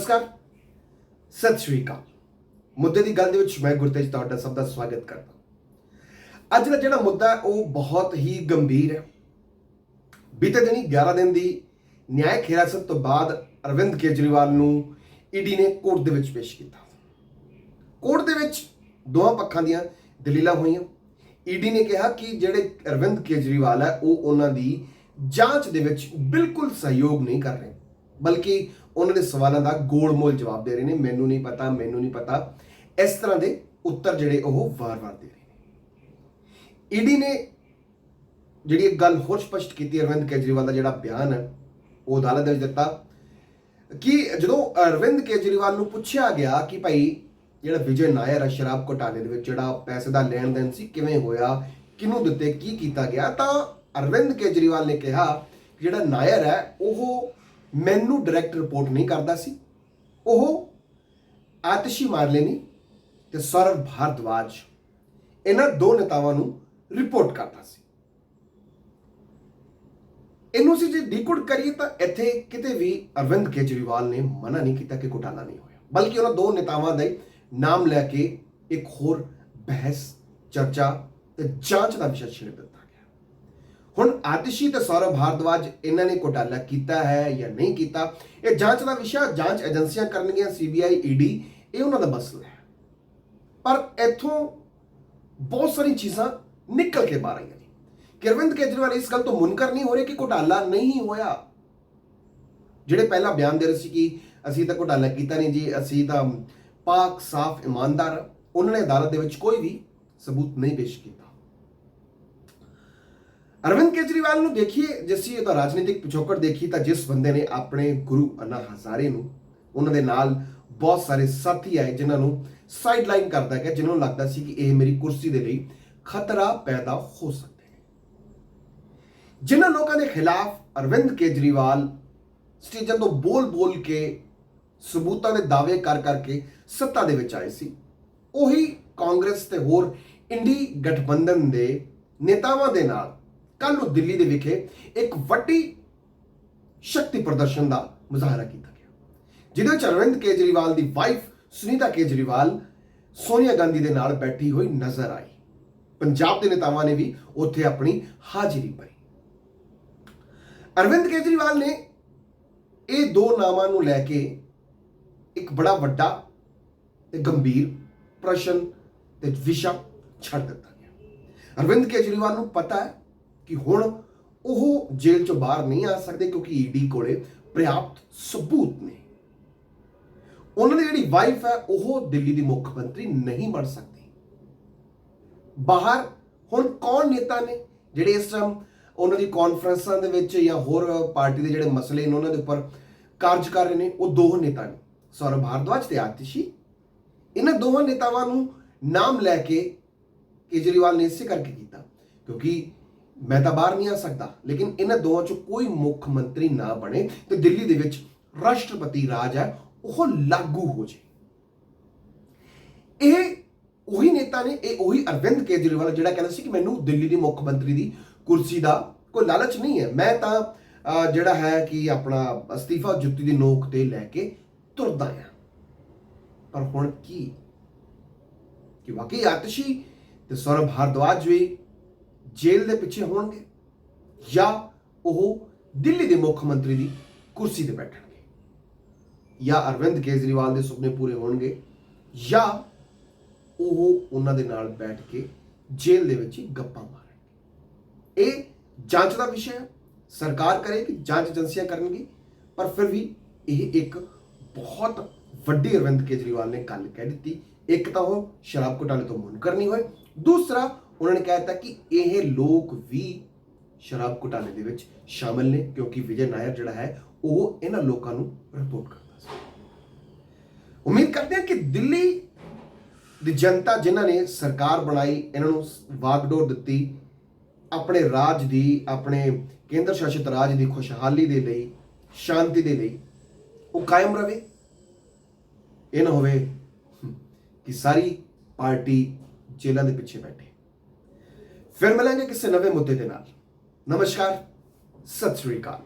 ਨਮਸਕਾਰ। ਸਤਿ ਸ਼੍ਰੀ ਅਕਾਲ। ਮੁੱਦੇ ਦੀ ਗੱਲ ਦੇ ਵਿੱਚ ਮੈਂ ਗੁਰਤੇਜ ਤੁਹਾਡਾ ਸਭ ਦਾ ਸਵਾਗਤ ਕਰਦਾ ਅੱਜ ਦਾ ਜਿਹੜਾ ਮੁੱਦਾ ਉਹ ਬਹੁਤ ਹੀ ਗੰਭੀਰ ਹੈ। ਬੀਤੇ ਦਿਨੀ 11 ਦਿਨ ਦੀ ਨਿਆਇਕ ਹਿਰਾਸਤ ਤੋਂ ਬਾਅਦ ਅਰਵਿੰਦ ਕੇਜਰੀਵਾਲ ਨੂੰ ਈਡੀ ਨੇ ਕੋਰਟ ਦੇ ਵਿੱਚ ਪੇਸ਼ ਕੀਤਾ। ਕੋਰਟ ਦੇ ਵਿੱਚ ਦੋਹਾਂ ਪੱਖਾਂ ਦੀਆਂ ਦਲੀਲਾਂ ਹੋਈਆਂ। ਈਡੀ ਨੇ ਕਿਹਾ ਕਿ ਜਿਹੜੇ ਅਰਵਿੰਦ ਕੇਜਰੀਵਾਲ ਹੈ, ਉਹ ਉਹਨਾਂ ਦੀ ਜਾਂਚ ਦੇ ਵਿੱਚ ਬਿਲਕੁਲ ਸਹਿਯੋਗ ਨਹੀਂ ਕਰ ਰਹੇ, ਬਲਕਿ ਉਹਨਾਂ ਦੇ ਸਵਾਲਾਂ ਦਾ ਗੋਲ-ਮੋਲ ਜਵਾਬ ਦੇ ਰਹੇ ਨੇ, ਮੈਨੂੰ ਨਹੀਂ ਪਤਾ, ਮੈਨੂੰ ਨਹੀਂ ਪਤਾ। ਇਸ ਤਰ੍ਹਾਂ ਦੇ ਉੱਤਰ ਜਿਹੜੇ ਉਹ ਵਾਰ-ਵਾਰ ਦੇ ਰਹੇ ਨੇ। ਈਡੀ ਨੇ ਜਿਹੜੀ ਇੱਕ ਗੱਲ ਹੋਰ ਸਪਸ਼ਟ ਕੀਤੀ, ਅਰਵਿੰਦ ਕੇਜਰੀਵਾਲ ਦਾ ਜਿਹੜਾ ਬਿਆਨ ਹੈ, ਉਹ ਅਦਾਲਤ ਦੇ ਵਿੱਚ ਦਿੱਤਾ ਕਿ ਜਦੋਂ ਅਰਵਿੰਦ ਕੇਜਰੀਵਾਲ ਨੂੰ ਪੁੱਛਿਆ ਗਿਆ ਕਿ ਭਾਈ ਜਿਹੜਾ ਵਿਜੇ ਨਾਇਰ ਹੈ ਸ਼ਰਾਬ ਘੁਟਾਲੇ ਦੇ ਵਿੱਚ, ਜਿਹੜਾ ਪੈਸੇ ਦਾ ਲੈਣ ਦੇਣ ਸੀ, ਕਿਵੇਂ ਹੋਇਆ, ਕਿਹਨੂੰ ਦਿੱਤੇ, ਕੀ ਕੀਤਾ ਗਿਆ, ਤਾਂ ਅਰਵਿੰਦ ਕੇਜਰੀਵਾਲ ਨੇ ਕਿਹਾ ਕਿ ਜਿਹੜਾ ਨਾਇਰ ਹੈ, ਉਹ ਮੈਨੂੰ ਡਾਇਰੈਕਟ ਰਿਪੋਰਟ ਨਹੀਂ ਕਰਦਾ ਸੀ। ਉਹ ਆਤਿਸ਼ੀ ਮਾਰਲੇਨੀ ਤੇ ਸੌਰਵ ਭਾਰਦਵਾਜ ਇਹਨਾਂ ਦੋ ਨੇਤਾਵਾਂ ਨੂੰ ਰਿਪੋਰਟ ਕਰਦਾ ਸੀ। ਇਹਨੂੰ ਸੀ ਜੇ ਡੀਕੋਡ ਕਰੀਏ ਤਾਂ ਇੱਥੇ ਕਿਤੇ ਵੀ ਅਰਵਿੰਦ ਕੇਜਰੀਵਾਲ ਨੇ ਮਨਾ ਨਹੀਂ ਕੀਤਾ ਕਿ ਘੁਟਾਲਾ ਨਹੀਂ ਹੋਇਆ। ਬਲਕਿ ਉਹਨਾਂ ਦੋ ਨੇਤਾਵਾਂ ਦੇ ਨਾਮ ਲੈ ਕੇ ਇੱਕ ਹੋਰ ਬਹਿਸ, ਚਰਚਾ ਤੇ ਜਾਂਚ ਦਾ ਵਿਸ਼ਾ ਛੇੜ ਦਿੱਤਾ। ਹੁਣ ਆਤਿਸ਼ੀ ਤੇ ਸੌਰਵ ਭਾਰਦਵਾਜ ਇਹਨਾਂ ਨੇ ਘੋਟਾਲਾ ਕੀਤਾ ਹੈ ਜਾਂ ਨਹੀਂ ਕੀਤਾ? ਇਹ ਜਾਂਚ ਦਾ ਵਿਸ਼ਾ, ਜਾਂਚ ਏਜੰਸੀਆਂ ਕਰਨਗੀਆਂ ਸੀਬੀਆਈ ਈਡੀ ਇਹ ਉਹਨਾਂ ਦਾ ਮਸਲਾ ਹੈ। ਪਰ ਇੱਥੋਂ ਬਹੁਤ ਸਾਰੀ ਚੀਜ਼ਾਂ ਨਿਕਲ ਕੇ ਬਾਹਰ ਆਈਆਂ ਨੇ। ਕਿ ਅਰਵਿੰਦ ਕੇਜਰੀਵਾਲ ਇਸ ਗੱਲ ਤੋਂ ਮੁਨਕਰ ਨਹੀਂ ਹੋ ਰਹੇ ਕਿ ਘੋਟਾਲਾ ਨਹੀਂ ਹੋਇਆ। ਜਿਹੜੇ ਪਹਿਲਾਂ ਬਿਆਨ ਦੇ ਰਹੇ ਸੀ ਕਿ ਅਸੀਂ ਤਾਂ ਘੋਟਾਲਾ ਕੀਤਾ ਨਹੀਂ ਜੀ, ਅਸੀਂ ਤਾਂ ਪਾਕ ਸਾਫ਼ ਇਮਾਨਦਾਰ ਉਹਨਾਂ ਨੇ ਅਦਾਲਤ ਦੇ ਵਿੱਚ ਕੋਈ ਵੀ ਸਬੂਤ ਨਹੀਂ ਪੇਸ਼ ਕੀਤਾ। ਅਰਵਿੰਦ ਕੇਜਰੀਵਾਲ ਨੂੰ ਦੇਖੀਏ ਜਿਸੀ ਤਾਂ ਰਾਜਨੀਤਿਕ ਪਿਛੋਕੜ ਦੇਖੀ ਤਾਂ ਜਿਸ ਬੰਦੇ ਨੇ ਆਪਣੇ ਗੁਰੂ ਅੰਨਾ ਹਜ਼ਾਰੇ ਨੂੰ ਉਹਨਾਂ ਦੇ ਨਾਲ ਬਹੁਤ ਸਾਰੇ ਸਾਥੀ ਆਏ ਜਿਨ੍ਹਾਂ ਨੂੰ ਸਾਈਡਲਾਈਨ ਕਰਦਾ ਗਿਆ ਜਿਨ੍ਹਾਂ ਨੂੰ ਲੱਗਦਾ ਸੀ ਕਿ ਇਹ ਮੇਰੀ ਕੁਰਸੀ ਦੇ ਲਈ ਖਤਰਾ ਪੈਦਾ ਹੋ ਸਕਦਾ ਨੇ ਜਿਨ੍ਹਾਂ ਲੋਕਾਂ ਦੇ ਖਿਲਾਫ ਅਰਵਿੰਦ ਕੇਜਰੀਵਾਲ ਸਟੇਜਾਂ ਤੋਂ ਬੋਲ-ਬੋਲ ਕੇ ਸਬੂਤਾਂ ਦੇ ਦਾਅਵੇ ਕਰ ਕਰਕੇ ਸੱਤਾ ਦੇ ਵਿੱਚ ਆਏ ਸੀ ਉਹੀ ਕਾਂਗਰਸ ਤੇ ਹੋਰ ਇੰਡੀ ਗਠਬੰਧਨ ਦੇ ਨੇਤਾਵਾਂ ਦੇ ਨਾਲ ਕੱਲ ਨੂੰ ਦਿੱਲੀ ਦੇ ਵਿਖੇ ਇੱਕ ਵੱਡੀ ਸ਼ਕਤੀ ਪ੍ਰਦਰਸ਼ਨ ਦਾ ਮੁਜ਼ਾਹਰਾ ਕੀਤਾ ਗਿਆ। ਜਿਹਦੇ ਵਿੱਚ ਅਰਵਿੰਦ ਕੇਜਰੀਵਾਲ ਦੀ ਵਾਈਫ ਸੁਨੀਤਾ ਕੇਜਰੀਵਾਲ, ਸੋਨੀਆ ਗਾਂਧੀ ਦੇ ਨਾਲ ਬੈਠੀ ਹੋਈ ਨਜ਼ਰ ਆਈ। ਪੰਜਾਬ ਦੇ ਨੇਤਾਵਾਂ ਨੇ ਵੀ ਉੱਥੇ ਆਪਣੀ ਹਾਜ਼ਰੀ ਪਾਈ ਅਰਵਿੰਦ ਕੇਜਰੀਵਾਲ ਨੇ ਇਹ ਦੋ ਨਾਮਾਂ ਨੂੰ ਲੈ ਕੇ ਇੱਕ ਬੜਾ ਵੱਡਾ ਤੇ ਗੰਭੀਰ ਪ੍ਰਸ਼ਨ ਤੇ ਵਿਸ਼ਾ ਛੱਡ ਦਿੱਤਾ ਗਿਆ। ਅਰਵਿੰਦ ਕੇਜਰੀਵਾਲ ਨੂੰ ਪਤਾ ਹੈ ਕਿ ਹੁਣ ਉਹ ਜੇਲ੍ਹ ਚੋਂ ਬਾਹਰ ਨਹੀਂ ਆ ਸਕਦੇ ਕਿਉਂਕਿ ਈਡੀ ਕੋਲੇ ਪ੍ਰਿਆਪਤ ਸਬੂਤ ਨੇ। ਉਹਨਾਂ ਦੀ ਜਿਹੜੀ ਵਾਈਫ ਹੈ, ਉਹ ਦਿੱਲੀ ਦੀ ਮੁੱਖ ਮੰਤਰੀ ਨਹੀਂ ਬਣ ਸਕਦੀ। ਬਾਹਰ ਹੁਣ ਕੌਣ ਨੇਤਾ ਨੇ ਜਿਹੜੇ ਇਸ ਟਾਈਮ ਉਹਨਾਂ ਦੀ ਕਾਨਫਰੰਸਾਂ ਦੇ ਵਿੱਚ ਜਾਂ ਹੋਰ ਪਾਰਟੀ ਦੇ ਜਿਹੜੇ ਮਸਲੇ ਨੇ ਉਹਨਾਂ ਦੇ ਉੱਪਰ ਕਾਰਜ ਕਰ ਰਹੇ ਨੇ, ਉਹ ਦੋ ਨੇਤਾ ਨੇ। ਸੌਰਵ ਭਾਰਦਵਾਜ ਤੇ ਆਤਿਸ਼ੀ। ਇਹਨਾਂ ਦੋਹਾਂ ਨੇਤਾਵਾਂ ਨੂੰ ਨਾਮ ਲੈ ਕੇ ਕੇਜਰੀਵਾਲ ਨੇ ਇਸੇ ਕਰਕੇ ਕੀਤਾ ਕਿਉਂਕਿ ਮੈਂ ਤਾਂ ਬਾਹਰ ਨਹੀਂ ਆ ਸਕਦਾ। ਲੇਕਿਨ ਇਹਨਾਂ ਦੋਵਾਂ ਚੋਂ ਕੋਈ ਮੁੱਖ ਮੰਤਰੀ ਨਾ ਬਣੇ ਤੇ ਦਿੱਲੀ ਦੇ ਵਿੱਚ ਰਾਸ਼ਟਰਪਤੀ ਰਾਜ ਹੈ, ਉਹ ਲਾਗੂ ਹੋ ਜੇ। ਇਹ ਉਹੀ ਨੇਤਾ ਨੇ, ਇਹ ਉਹੀ ਅਰਵਿੰਦ ਕੇਜਰੀਵਾਲ ਜਿਹੜਾ ਕਹਿੰਦਾ ਸੀ ਕਿ ਮੈਨੂੰ ਦਿੱਲੀ ਦੀ ਮੁੱਖ ਮੰਤਰੀ ਦੀ ਕੁਰਸੀ ਦਾ ਕੋਈ ਲਾਲਚ ਨਹੀਂ ਹੈ। ਮੈਂ ਤਾਂ ਜਿਹੜਾ ਹੈ ਕਿ ਆਪਣਾ ਅਸਤੀਫਾ ਜੁੱਤੀ ਦੀ ਨੋਕ ਤੇ ਲੈ ਕੇ ਤੁਰਦਾ ਆ। ਪਰ ਹੁਣ ਕੀ? ਕਿ ਵਾਕਈ ਆਤਿਸ਼ੀ ਤੇ ਸੌਰਭ ਭਾਰਦਵਾਜ ਵੀ ਜੇਲ੍ਹ ਦੇ ਪਿੱਛੇ ਹੋਣਗੇ ਜਾਂ ਉਹ ਦਿੱਲੀ ਦੇ ਮੁੱਖ ਮੰਤਰੀ ਦੀ ਕੁਰਸੀ ਤੇ ਬੈਠਣਗੇ। ਜਾਂ ਅਰਵਿੰਦ ਕੇਜਰੀਵਾਲ ਦੇ ਸੁਪਨੇ ਪੂਰੇ ਹੋਣਗੇ ਜਾਂ ਉਹ ਉਹਨਾਂ ਦੇ ਨਾਲ ਬੈਠ ਕੇ ਜੇਲ੍ਹ ਦੇ ਵਿੱਚ ਹੀ ਗੱਪਾਂ ਮਾਰਨਗੇ। ਇਹ ਜਾਂਚ ਦਾ ਵਿਸ਼ਾ ਹੈ। ਸਰਕਾਰ ਕਰੇਗੀ, ਜਾਂਚ ਏਜੰਸੀਆਂ ਕਰਨਗੀ ਪਰ ਫਿਰ ਵੀ ਇਹ ਇੱਕ ਬਹੁਤ ਵੱਡੀ ਅਰਵਿੰਦ ਕੇਜਰੀਵਾਲ ਨੇ ਗੱਲ ਕਹਿ ਦਿੱਤੀ। ਇੱਕ ਤਾਂ ਉਹ ਸ਼ਰਾਬ ਘੁਟਾਲੇ ਤੋਂ ਮੁਨਕਰ ਨਹੀਂ ਹੋਏ। ਦੂਸਰਾ ਉਹਨਾਂ ਨੇ ਕਹਿ ਦਿੱਤਾ ਕਿ ਇਹ ਲੋਕ ਵੀ ਸ਼ਰਾਬ ਘੁਟਾਲੇ ਦੇ ਵਿੱਚ ਸ਼ਾਮਲ ਨੇ, ਕਿਉਂਕਿ ਵਿਜੇ ਨਾਇਰ ਜਿਹੜਾ ਹੈ, ਉਹ ਇਹਨਾਂ ਲੋਕਾਂ ਨੂੰ ਰਿਪੋਰਟ ਕਰਦਾ ਸੀ। ਉਮੀਦ ਕਰਦੇ ਹਾਂ ਕਿ ਦਿੱਲੀ ਦੀ ਜਨਤਾ ਜਿਨ੍ਹਾਂ ਨੇ ਸਰਕਾਰ ਬਣਾਈ, ਇਹਨਾਂ ਨੂੰ ਵਾਗਡੋਰ ਦਿੱਤੀ, ਆਪਣੇ ਰਾਜ ਦੀ, ਆਪਣੇ ਕੇਂਦਰ ਸ਼ਾਸਿਤ ਰਾਜ ਦੀ ਖੁਸ਼ਹਾਲੀ ਦੇ ਲਈ, ਸ਼ਾਂਤੀ ਦੇ ਲਈ ਉਹ ਕਾਇਮ ਰਵੇ ਇਹ ਨਾ ਹੋਵੇ ਕਿ ਸਾਰੀ ਪਾਰਟੀ ਜੇਲ੍ਹਾਂ ਦੇ ਪਿੱਛੇ ਬੈਠੇ। ਫਿਰ ਮਿਲਾਂਗੇ ਕਿਸੇ ਨਵੇਂ ਮੁੱਦੇ ਦੇ ਨਾਲ ਨਮਸਕਾਰ ਸਤਿ ਸ੍ਰੀ ਅਕਾਲ